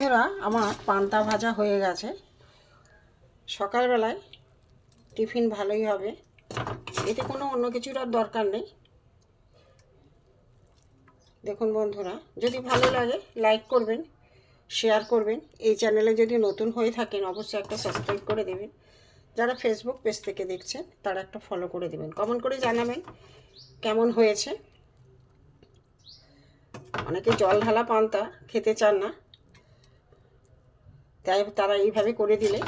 বন্ধুরা, আমার পান্তা ভাজা হয়ে গেছে। সকালবেলায় টিফিন ভালোই হবে। এতে কোনো অন্য কিছুর আর দরকার নেই। দেখুন বন্ধুরা, যদি ভালো লাগে লাইক করবেন শেয়ার করবেন। এই চ্যানেলে যদি নতুন হয়ে থাকেন, অবশ্যই একটা সাবস্ক্রাইব করে দেবেন। যারা ফেসবুক পেজ থেকে দেখছেন, তারা একটা ফলো করে দেবেন। কমেন্ট করে জানাবেন কেমন হয়েছে। অনেকে জল ঢালা পান্তা খেতে চান না। তাই তারা এইভাবে করে দিলে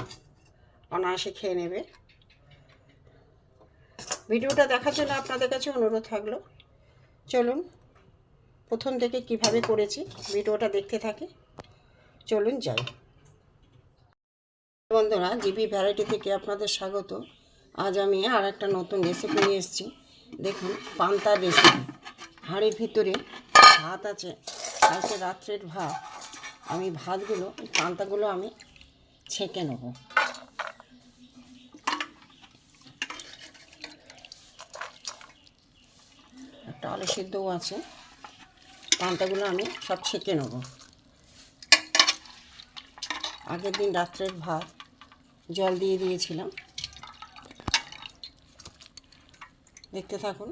অনায়াসে খেয়ে নেবে। ভিডিওটা দেখার জন্য আপনাদের কাছে অনুরোধ থাকল। চলুন, প্রথম থেকে কীভাবে করেছি ভিডিওটা দেখতে থাকি। চলুন যাই। বন্ধুরা জিবি ভ্যারাইটি থেকে আপনাদের স্বাগত। আজ আমি আর একটা নতুন রেসিপি নিয়ে এসেছি। দেখুন পান্তার রেসিপি। হাঁড়ির ভিতরে ভাত আছে রাত্রের ভাত। আমি ভাতগুলো, পান্তাগুলো আমি ছেঁকে নেব। একটা আলু সিদ্ধও আছে। পান্তাগুলো আমি সব ছেঁকে নেব। আগের দিন রাত্রের ভাত জল দিয়ে দিয়েছিলাম। দেখতে থাকুন,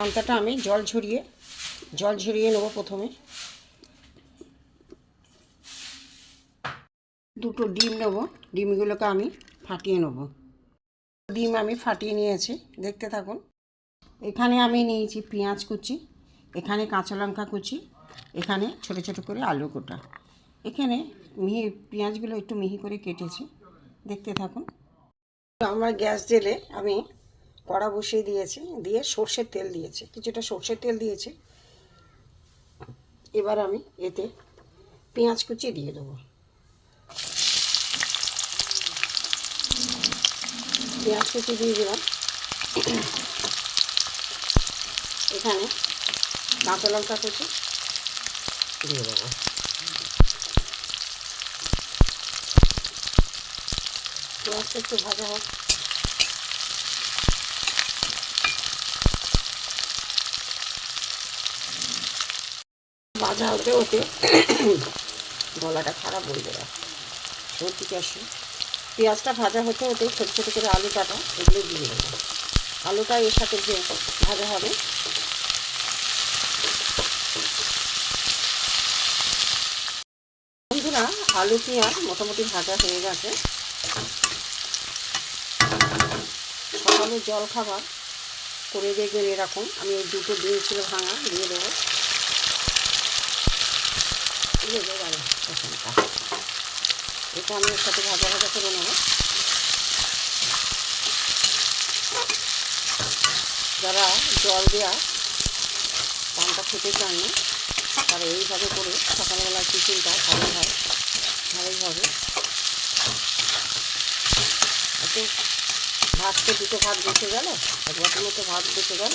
পান্তাটা আমি জল ঝরিয়ে জল ঝরিয়ে নেব প্রথমে। দুটো ডিম নেব। ডিমগুলোকে আমি ফাটিয়ে নেব। ডিম আমি ফাটিয়ে নিয়েছি, দেখতে থাকুন। এখানে আমি নিয়েছি পেঁয়াজ কুচি, এখানে কাঁচা লঙ্কা কুচি, এখানে ছোট ছোট করে আলু গোটা। এখানে মিহি, পেঁয়াজগুলো একটু মিহি করে কেটেছি, দেখতে থাকুন। আমার গ্যাস জেলে আমি কড়া বসিয়ে দিয়েছি, দিয়ে সর্ষের তেল দিয়েছি, কিছুটা সর্ষের তেল দিয়েছি। এবার আমি এতে পেঁয়াজ কুচি দিয়ে দেবো। পেঁয়াজ কুচি দিয়ে দিলাম। এখানে কাঁচা লঙ্কা কুচি। দিয়ে দেবো পেঁয়াজটা একটু ভাজা হোক। ভাজা হতে হতে গলাটা খারাপ হয়ে যাবে। সর্দি কাশি। পেঁয়াজটা ভাজা হতে হতে ছোটো ছোটো করে আলু কাটা, এগুলো দিয়ে দেবো। আলুটা এর সাথে যে ভাজা হবে। বন্ধুরা, আলু পেঁয়াজ মোটামুটি ভাজা হয়ে গেছে। সকালে জল খাবার করে দেখবেন এরকম। আমি এই দুটো ডিম ছিল ভাঙা, দিয়ে দেবো। দিয়ে দেবো এটা আমি এর সাথে ভাজা ভাজা করে নেব। যারা জল দেওয়া পানটা খেতে চান না, তারা এইভাবে করে সকালবেলা টিফিনটা ভালো হয়, ভালোই হবে। এত ভাত তো দুটো ভাত বেঁচে গেল, এক বছর মতো ভাত বেঁচে গেল।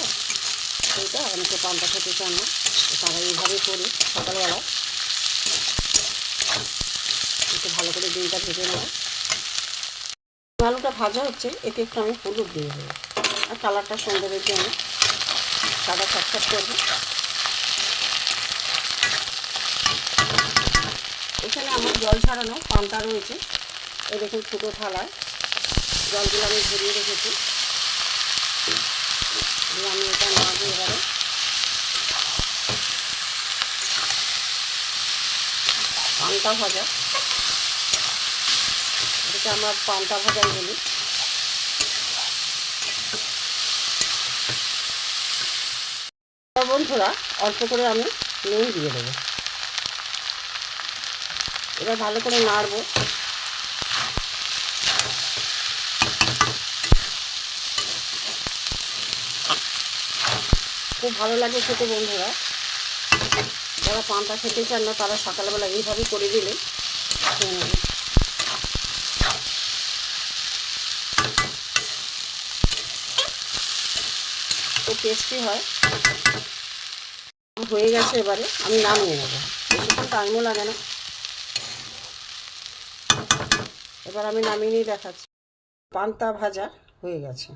সেইটা অনেকে পানটা খেতে চান না তারা এইভাবে করে সকালবেলা একটু ভালো করে ডিমটা ভেজে নেব। আলুটা ভাজা হচ্ছে, এতে একটু আমি হলুদ দিয়ে দেবো। আর কালারটা সুন্দর সুন্দরের জন্য সাদা ছটছট করব। এখানে আমার জল ছাড়ানো পান্তা রয়েছে। এই দেখুন ছোটো থালায়। জলগুলো আমি ভরিয়ে রেখেছি। দিয়ে আমি এটা নাড়বো এবারে। পান্তা ভাজা। এটাকে আমরা পান্তা ভাজাই বলি। বন্ধুরা, অল্প করে আমি নুন দিয়ে দেবো। এবার ভালো করে নাড়বো। খুব ভালো লাগে খেতে বন্ধুরা। যারা পান্তা খেতে চান না, তারা সকালবেলা এইভাবে করে দিলে খুব টেস্টি হয়। হয়ে গেছে এবারে, আমি নামিয়ে নেব। বেশিক্ষণ টাইমও লাগে না। এবার আমি নামিয়ে নিয়ে দেখাচ্ছি। পান্তা ভাজা হয়ে গেছে।